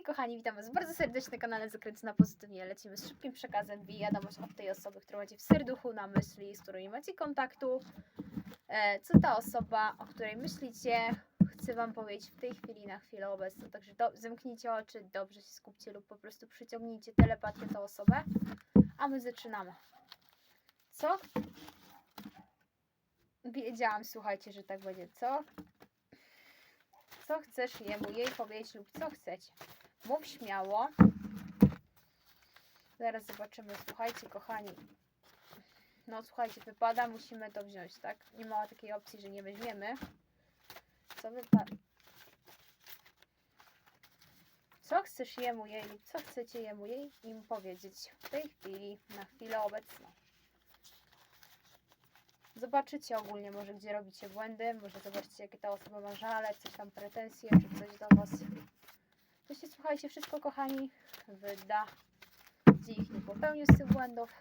Hej kochani, witam was bardzo serdecznie na kanale Zakręty na Pozytywnie. Lecimy z szybkim przekazem, wiadomość od tej osoby, którą macie w serduchu, na myśli, z którą nie macie kontaktu. E, co ta osoba, o której myślicie, chce wam powiedzieć w tej chwili, na chwilę obecną. Także do, zamknijcie oczy, dobrze się skupcie lub po prostu przyciągnijcie telepatię tę osobę. A my zaczynamy. Co? Wiedziałam, słuchajcie, że tak będzie. Co? Co chcesz jemu, jej powiedzieć lub co chcecie? Mów śmiało. Zaraz zobaczymy. Słuchajcie, kochani. No słuchajcie, wypada, musimy to wziąć, tak? Nie ma takiej opcji, że nie weźmiemy. Co wypada? Co chcesz jemu, jej co chcecie jemu, jej im powiedzieć w tej chwili, na chwilę obecną? Zobaczycie ogólnie może, gdzie robicie błędy, może zobaczycie, jakie ta osoba ma żale, coś tam pretensje, czy coś do Was. To się, słuchajcie, wszystko, kochani, wyda, gdzie nie popełnił z tych błędów.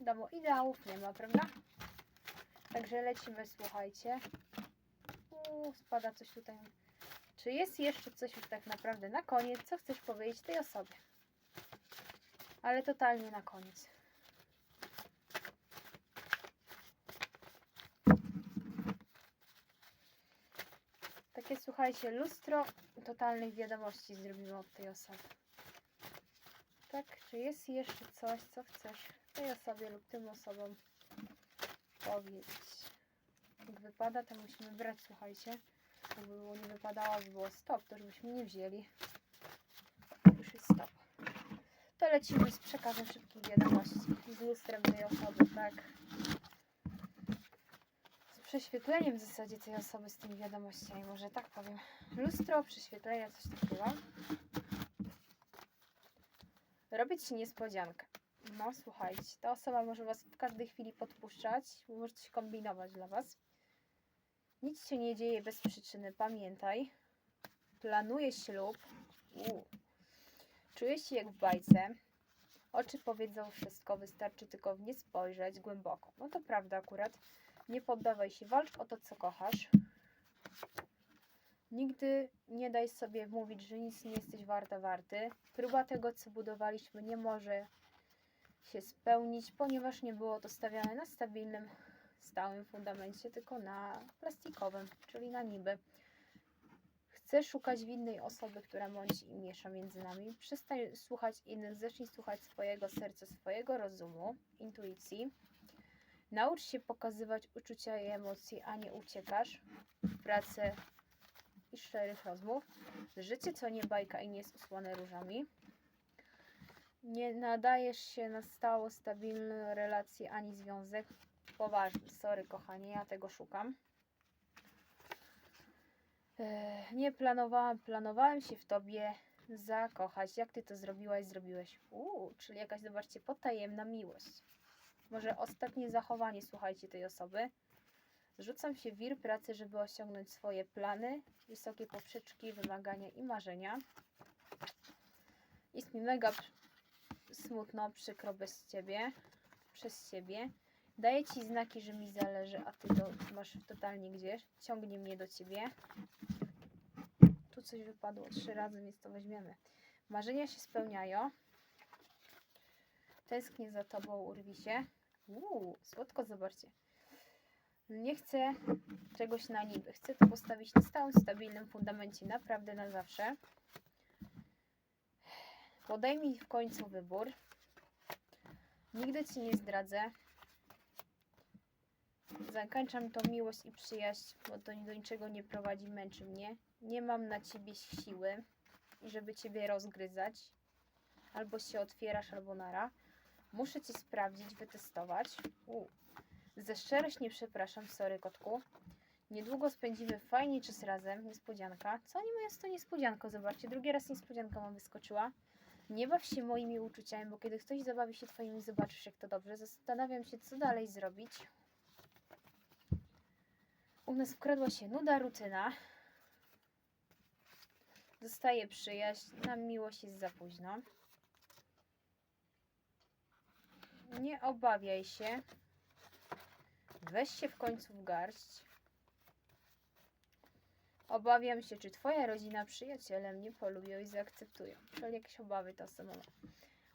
Wiadomo, ideałów nie ma, prawda? Także lecimy, słuchajcie. Uuu, spada coś tutaj. Czy jest jeszcze coś już tak naprawdę na koniec, co chcesz powiedzieć tej osobie? Ale totalnie na koniec. Takie, słuchajcie, lustro totalnych wiadomości zrobimy od tej osoby. Tak, czy jest jeszcze coś, co chcesz tej osobie lub tym osobom powiedzieć? Jak wypada, to musimy brać, słuchajcie. Jakby było nie wypadało, by było stop, to już byśmy nie wzięli. Już jest stop. To lecimy z przekazem szybkich wiadomości. Z lustrem tej osoby, tak? Prześwietleniem w zasadzie tej osoby z tymi wiadomościami, może tak powiem. Lustro, prześwietlenia, coś takiego. Robić ci niespodziankę. No słuchajcie, ta osoba może was w każdej chwili podpuszczać, może coś kombinować dla was. Nic się nie dzieje bez przyczyny, pamiętaj. Planuje ślub. Uu. Czujesz się jak w bajce. Oczy powiedzą wszystko, wystarczy tylko w nie spojrzeć głęboko. No to prawda akurat. Nie poddawaj się, walcz o to, co kochasz. Nigdy nie daj sobie mówić, że nic nie jesteś warta, warty. Próba tego, co budowaliśmy, nie może się spełnić, ponieważ nie było to stawiane na stabilnym, stałym fundamencie, tylko na plastikowym, czyli na niby. Chcę szukać winnej osoby, która mąci i miesza między nami. Przestań słuchać innych, zacznij słuchać swojego serca, swojego rozumu, intuicji. Naucz się pokazywać uczucia i emocje, a nie uciekasz w pracy i szczerych rozmów. Życie to nie bajka i nie jest usłane różami. Nie nadajesz się na stałe, stabilne relacje ani związek. Poważny, sorry kochanie, ja tego szukam. Nie planowałam, planowałem się w tobie zakochać. Jak ty to zrobiłaś, zrobiłeś? Uuu, czyli jakaś, zobaczcie, potajemna miłość. Może ostatnie zachowanie, słuchajcie, tej osoby. Rzucam się wir pracy, żeby osiągnąć swoje plany, wysokie poprzeczki, wymagania i marzenia. Jest mi mega smutno, przykro bez ciebie, przez ciebie. Daję ci znaki, że mi zależy, a ty to masz totalnie gdzieś. Ciągnie mnie do ciebie. Tu coś wypadło trzy razy, więc to weźmiemy. Marzenia się spełniają. Tęsknię za tobą, urwi się. Uuu, słodko, zobaczcie. Nie chcę czegoś na niby. Chcę to postawić na stałym, stabilnym fundamencie, naprawdę na zawsze. Podejmij w końcu wybór. Nigdy ci nie zdradzę. Zakończam tą miłość i przyjaźń, bo to do niczego nie prowadzi, męczy mnie. Nie mam na ciebie siły, żeby ciebie rozgryzać. Albo się otwierasz, albo nara. Muszę cię sprawdzić, wytestować. U. Ze szczerość nie przepraszam, sorry kotku. Niedługo spędzimy fajnie czas razem. Niespodzianka. Co mają z tą niespodzianką? Zobaczcie, drugi raz niespodzianka wam wyskoczyła. Nie baw się moimi uczuciami, bo kiedy ktoś zabawi się twoimi, zobaczysz jak to dobrze. Zastanawiam się, co dalej zrobić. U nas wkradła się nuda, rutyna. Zostaje przyjaźń. Na miłość jest za późno. Nie obawiaj się. Weź się w końcu w garść. Obawiam się, czy twoja rodzina, przyjaciele mnie polubią i zaakceptują. Czyli jakieś obawy ta osoba ma.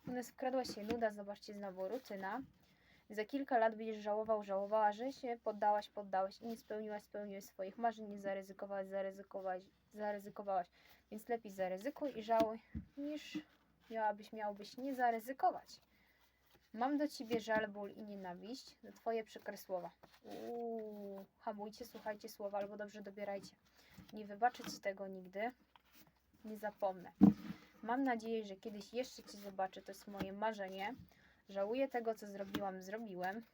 U nas wkradła się nuda, zobaczcie znowu rutyna. Za kilka lat będziesz żałował, żałowała, że się poddałaś, poddałeś i nie spełniłaś, spełniłeś swoich marzeń, nie zaryzykowałaś, zaryzykowałaś, zaryzykowałaś. Więc lepiej zaryzykuj i żałuj, niż miałabyś, miałbyś nie zaryzykować. Mam do ciebie żal, ból i nienawiść, na twoje przykre słowa. Uuu, hamujcie, słuchajcie słowa albo dobrze dobierajcie. Nie wybaczę ci tego nigdy. Nie zapomnę. Mam nadzieję, że kiedyś jeszcze cię zobaczę. To jest moje marzenie. Żałuję tego, co zrobiłam, zrobiłem.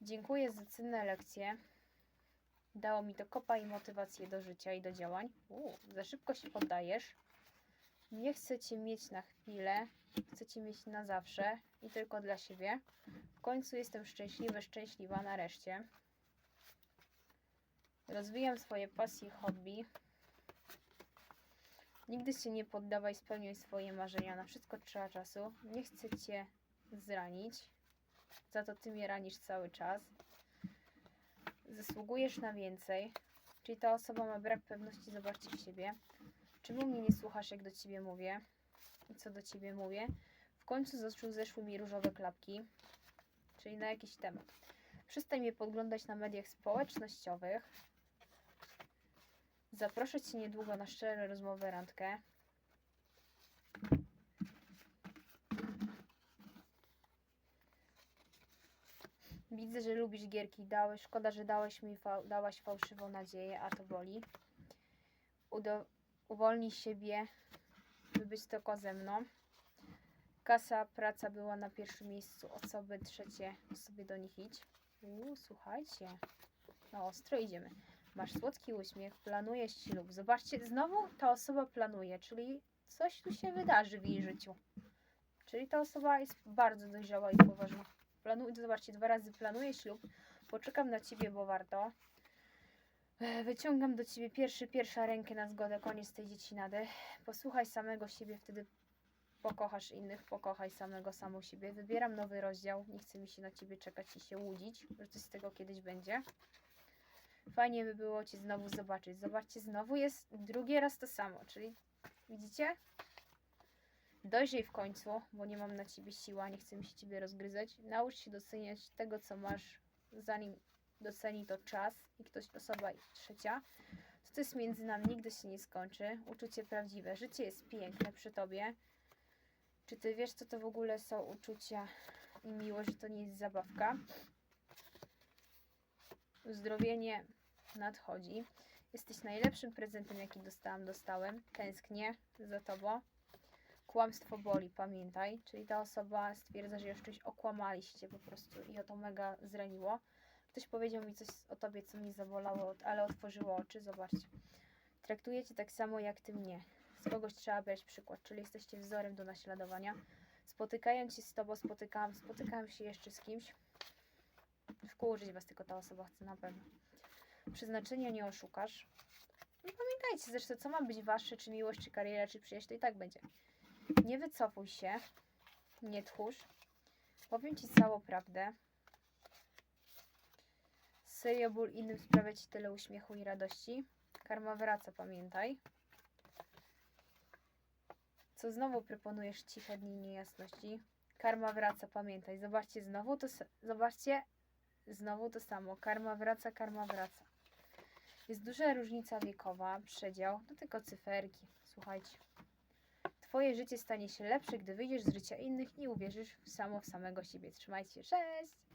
Dziękuję za cenne lekcje. Dało mi to kopa i motywację do życia i do działań. Uuu, za szybko się poddajesz. Nie chcę cię mieć na chwilę. Chcę cię mieć na zawsze i tylko dla siebie. W końcu jestem szczęśliwy, szczęśliwa nareszcie. Rozwijam swoje pasje i hobby. Nigdy się nie poddawaj, spełniaj swoje marzenia. Na wszystko trzeba czasu. Nie chcę cię zranić. Za to ty mnie ranisz cały czas. Zasługujesz na więcej. Czyli ta osoba ma brak pewności, zobaczcie w siebie. Czemu mnie nie słuchasz, jak do ciebie mówię? I co do ciebie mówię? W końcu zeszły, mi różowe klapki. Czyli na jakiś temat. Przestań mnie podglądać na mediach społecznościowych. Zaproszę Cię niedługo na szczere rozmowy randkę. Widzę, że lubisz gierki. Dałeś, szkoda, że dałeś mi fa- dałaś fałszywą nadzieję, a to boli. Udo- uwolnij siebie, by być tylko ze mną. Kasa, praca była na pierwszym miejscu. Osoby trzecie, sobie do nich idź. Uuu, słuchajcie. No ostro idziemy. Masz słodki uśmiech, planujesz ślub. Zobaczcie, znowu ta osoba planuje, czyli coś tu się wydarzy w jej życiu. Czyli ta osoba jest bardzo dojrzała i poważna. Planuj, zobaczcie, dwa razy planuję ślub. Poczekam na ciebie, bo warto. E, Wyciągam do ciebie pierwszy, pierwsza rękę na zgodę, koniec tej dziecinady. Posłuchaj samego siebie, wtedy pokochasz innych, pokochaj samego, samą siebie. Wybieram nowy rozdział, nie chcę mi się na ciebie czekać i się łudzić, że coś z tego kiedyś będzie. Fajnie by było Cię znowu zobaczyć. Zobaczcie, znowu jest drugi raz to samo, czyli widzicie? Dojrzyj w końcu, bo nie mam na Ciebie siła, nie chcę mi się Ciebie rozgryzać. Naucz się doceniać tego, co masz, zanim doceni to czas i ktoś, osoba trzecia. To, co jest między nami, nigdy się nie skończy. Uczucie prawdziwe. Życie jest piękne przy Tobie. Czy Ty wiesz, co to w ogóle są uczucia i miłość, że to nie jest zabawka? Uzdrowienie nadchodzi. Jesteś najlepszym prezentem, jaki dostałam, dostałem. Tęsknię za tobą. Kłamstwo boli, pamiętaj. Czyli ta osoba stwierdza, że już coś okłamaliście po prostu i o to mega zraniło. Ktoś powiedział mi coś o tobie, co mnie zabolało, ale otworzyło oczy. Zobaczcie. Traktuję cię tak samo jak ty mnie. Z kogoś trzeba brać przykład, czyli jesteście wzorem do naśladowania. Spotykając się z tobą, spotykałam, spotykałam się jeszcze z kimś. Wkurzyć was tylko ta osoba chce na pewno. Przeznaczenia nie oszukasz. No pamiętajcie zresztą, co ma być wasze, czy miłość, czy kariera, czy przyjaźń, to i tak będzie. Nie wycofuj się, nie tchórz. Powiem ci całą prawdę. Serio ból innym sprawia ci tyle uśmiechu i radości. Karma wraca, pamiętaj. Co znowu proponujesz ciche dni niejasności? Karma wraca, pamiętaj. Zobaczcie, znowu to, zobaczcie, Znowu to samo. Karma wraca, karma wraca. Jest duża różnica wiekowa, przedział, to tylko cyferki. Słuchajcie. Twoje życie stanie się lepsze, gdy wyjdziesz z życia innych i uwierzysz w samo w samego siebie. Trzymajcie się, cześć!